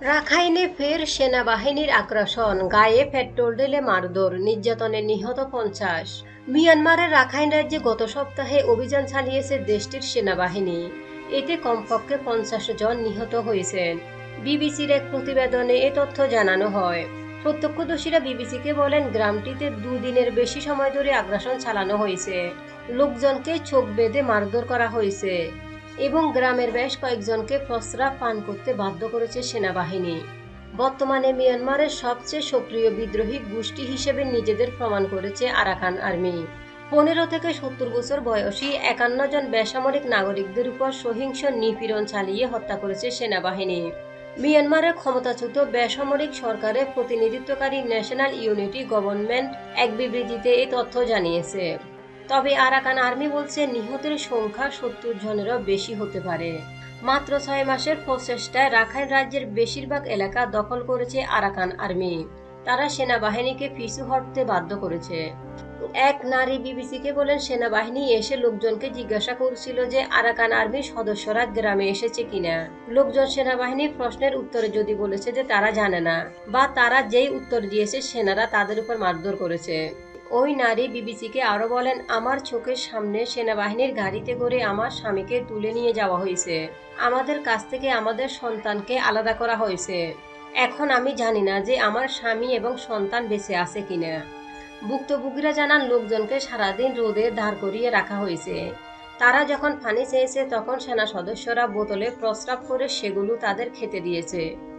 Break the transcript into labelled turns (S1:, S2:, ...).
S1: রাখাইনে ফের সেনাবাহিনীর আগ্রাসন, গায়ে পেট্রোল ঢেলে মারধর, নির্যাতনে নিহত পঞ্চাশ। মিয়ানমারের রাখাইন রাজ্যে গত সপ্তাহে অভিযান চালিয়েছে দেশটির সেনাবাহিনী। এতে কমপক্ষে পঞ্চাশ জন নিহত হয়েছেন। বিবিসির এক প্রতিবেদনে এ তথ্য জানানো হয়, প্রত্যক্ষদর্শীরা বিবিসিকে বলেন, গ্রামটিতে দুদিনের বেশি সময় ধরে আগ্রাসন চালানো হয়েছে। লোকজনকে চোখ বেঁধে মারধর করা হয়েছে। এবং গ্রামের বেশ কয়েকজনকে প্রস্রাব পান করতে বাধ্য করেছে সেনাবাহিনী। বর্তমানে মিয়ানমারের সবচেয়ে সক্রিয় বিদ্রোহী গোষ্ঠী হিসেবে নিজেদের প্রমাণ করেছে আরাকান আর্মি। পনেরো থেকে সত্তর বছর বয়সী একান্ন জন বেসামরিক নাগরিকদের উপর সহিংস নিপীড়ন চালিয়ে হত্যা করেছে সেনাবাহিনী। মিয়ানমারের ক্ষমতাচ্যুত বেসামরিক সরকারের প্রতিনিধিত্বকারী ন্যাশনাল ইউনিটি গভর্নমেন্ট এক বিবৃতিতে এই তথ্য জানিয়েছে। তবে আরাকান আর্মি বলছে নিহতের সংখ্যা সত্তর জনেরও বেশি হতে পারে। মাত্র ছয় মাসের প্রচেষ্টায় রাখাইন রাজ্যের বেশিরভাগ এলাকা দখল করেছে আরাকান আর্মি। তারা সেনাবাহিনীকে পিছু হটতে বাধ্য করেছে। এক নারী বিবিসিকে বলেন সেনাবাহিনী এসে লোকজনকে জিজ্ঞাসা করছিল যে আরাকান আর্মির সদস্যরা গ্রামে এসেছে কিনা। লোকজন সেনাবাহিনীর প্রশ্নের উত্তরে যদি বলেছে যে তারা জানে না বা তারা যেই উত্তর দিয়েছে সেনারা তাদের উপর মারধর করেছে। ওই নারী বিবিসিকে আরও বলেন, আমার চোখের সামনে সেনাবাহিনীর গাড়িতে করে আমার স্বামীকে তুলে নিয়ে যাওয়া হয়েছে। আমাদের কাছ থেকে আমাদের সন্তানকে আলাদা করা হয়েছে। এখন আমি জানি না যে আমার স্বামী এবং সন্তান বেঁচে আছে কিনা। ভুক্তভোগীরা জানান, লোকজনকে সারাদিন রোদে দাঁড় করিয়ে রাখা হয়েছে। তারা যখন পানি চেয়েছে, তখন সেনা সদস্যরা বোতলে প্রস্রাব করে সেগুলো তাদের খেতে দিয়েছে।